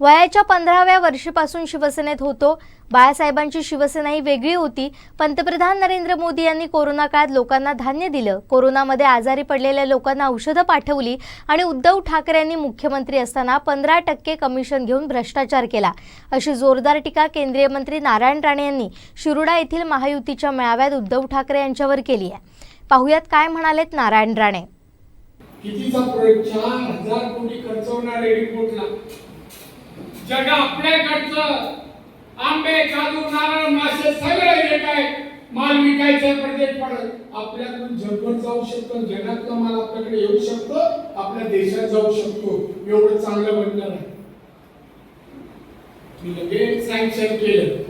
वयाच्या पंधराव्या वर्षीपासून शिवसेनेत होतो. बाळासाहेबांची शिवसेना ही वेगळी होती. पंतप्रधान नरेंद्र मोदी यांनी कोरोना काळात लोकांना धान्य दिलं. कोरोनामध्ये आजारी पडलेल्या लोकांना औषधं पाठवली आणि उद्धव ठाकरे यांनी मुख्यमंत्री असताना पंधरा टक्के कमिशन घेऊन भ्रष्टाचार केला. अशी जोरदार टीका केंद्रीय मंत्री नारायण राणे यांनी शिरुडा येथील महायुतीच्या मेळाव्यात उद्धव ठाकरे यांच्यावर केली आहे. पाहुयात काय म्हणालेत नारायण राणे. कितीचा प्रोजेक्ट चार हजार कोटी खर्च रिपोर्टला जग आपल्याकडचं आंबे काजू नारळ मासे सगळं जे काय माल विकायचा प्रदेश पडत. आपल्याकडून जगभर जाऊ शकतो जगातला माल आपल्याकडे येऊ शकतो आपल्या देशात जाऊ शकतो. एवढं चांगलं बनणार आहे मी लगेच सँक्शन केलं.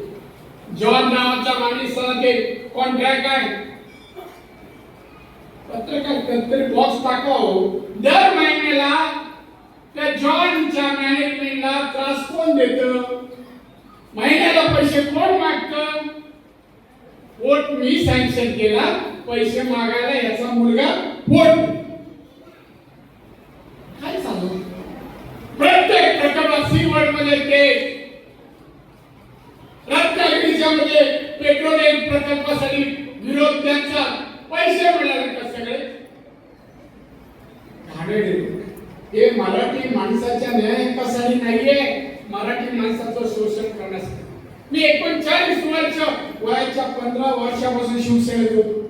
जॉन नावाच्या माणसाला ते कॉन्ट्रॅक्ट आहे. पत्रकार कधीतरी बॉक्स टाकाव. दर महिन्याला त्या जॉनच्या मॅनेजमेंटला त्रास कोण देत. महिन्याला पैसे कोण मागत? पोट मी सँक्शन केला पैसे मागायला याचा मुलगा पोट काय सांगू? प्रत्येक प्रकरणात सी वर्डमध्ये ते. रत्नागिरीच्या मध्ये पेट्रोलियम प्रकल्पासाठी माणसाचं शोषण करण्यासाठी मी एकोणचाळीस वर्ष वयाच्या पंधरा वर्षापासून शिवसेनेत होतो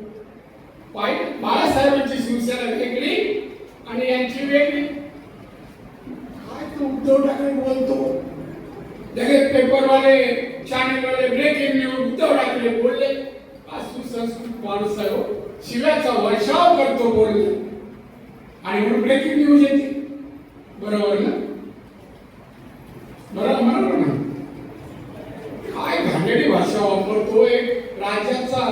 बाळासाहेबांची शिवसेना वेगळी आणि यांची वेगळी. काय तो उद्धव ठाकरे बोलतो? लगेच पेपरवाले चॅनलवाले ब्रेकिंग न्यूज उद्धव ठाकरे बोलले. हा सुसंस्कृत माणूस आहे हो. शिव्याचा वर्षाव करतो बोलले आणि म्हणून ब्रेकिंग न्यूज येते. बरोबर ना? काय भांडणी भाषा वापरतोय? राज्याचा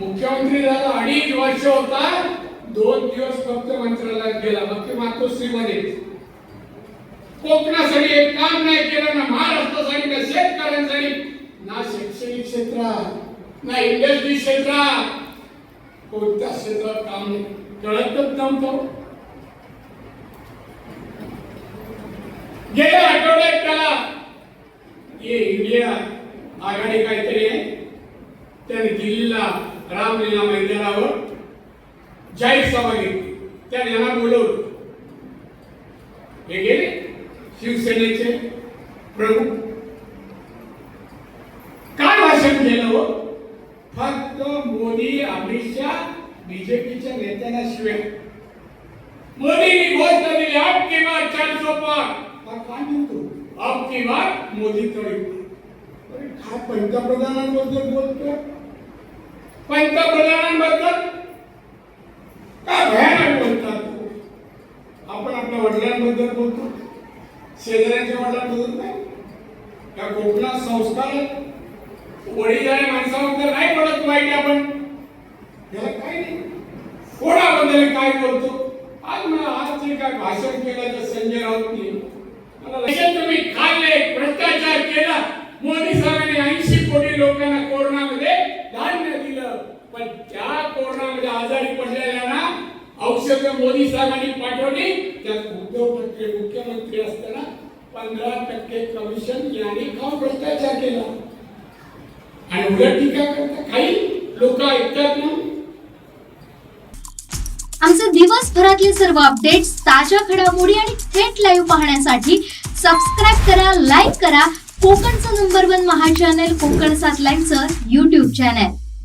मुख्यमंत्री झाला अडीच वर्ष होता. दोन दिवस फक्त मंत्रालयात गेला. मग ते मातोश्री मध्ये कोकणासाठी एक काम नाही केलं ना महाराष्ट्रासाठी ना शेतकऱ्यांसाठी. ना शैक्षणिक क्षेत्रात ना इंडस्ट्री क्षेत्रात. कोणत्या क्षेत्रात काम नाही. कळतच नव्हतं. गेल्या आठवड्यात त्याला ये इंडिया आघाडी काहीतरी आहे. त्याने दिल्लीला रामलीला मैदानावर जाहीर सभा घेतली. त्याने यांना बोलवलं. हे गेले. शिवसेनेचे प्रमुख. काय भाषण केलं हो? फक्त मोदी अमित शहा बीजेपीच्या नेत्यांना शिवाय. मोदींनी घोषणा दिली अब की चार चारशे पार. हा काय म्हणतो? अब की बार मोदी तळी काय पंतप्रधानांबद्दल बोलतो पंतप्रधानांबद्दल? काय भयानक बोलतात आपण आपल्या वडिलांबद्दल बोलतो. शेजाऱ्यांच्या वडिलांबद्दल नाही. त्या कोकणात संस्कार वडील माणसाबद्दल नाही पडत वाईट आपण. याला काय नाही. कोणाबद्दल काय बोलतो? आज मला आज जे काय भाषण केलं तर संजय राऊतनी मला लक्षात तुम्ही खाल्ले भ्रष्टाचार केला मोदी साहेबांनी ऐंशी कोटी लोकांना कोरोनामध्ये धान्य दिलं पण त्या कोरोनामध्ये आजारी पडलेल्यांना औषध मोदी साहेबांनी पाठवली त्यात उद्धव ठाकरे मुख्यमंत्री असताना पंधरा टक्के कमिशन यांनी खाऊन भ्रष्टाचार केला. आणि उलट टीका करता काही लोक ऐकतात ना. आमचे दिवसभरातले सर्व अपडेट्स ताज्या घडामोडी आणि थेट लाईव्ह पाहण्यासाठी सबस्क्राईब करा लाईक करा. कोकणचं number one Maha channel Kokan सात लाईनचं युट्यूब चॅनल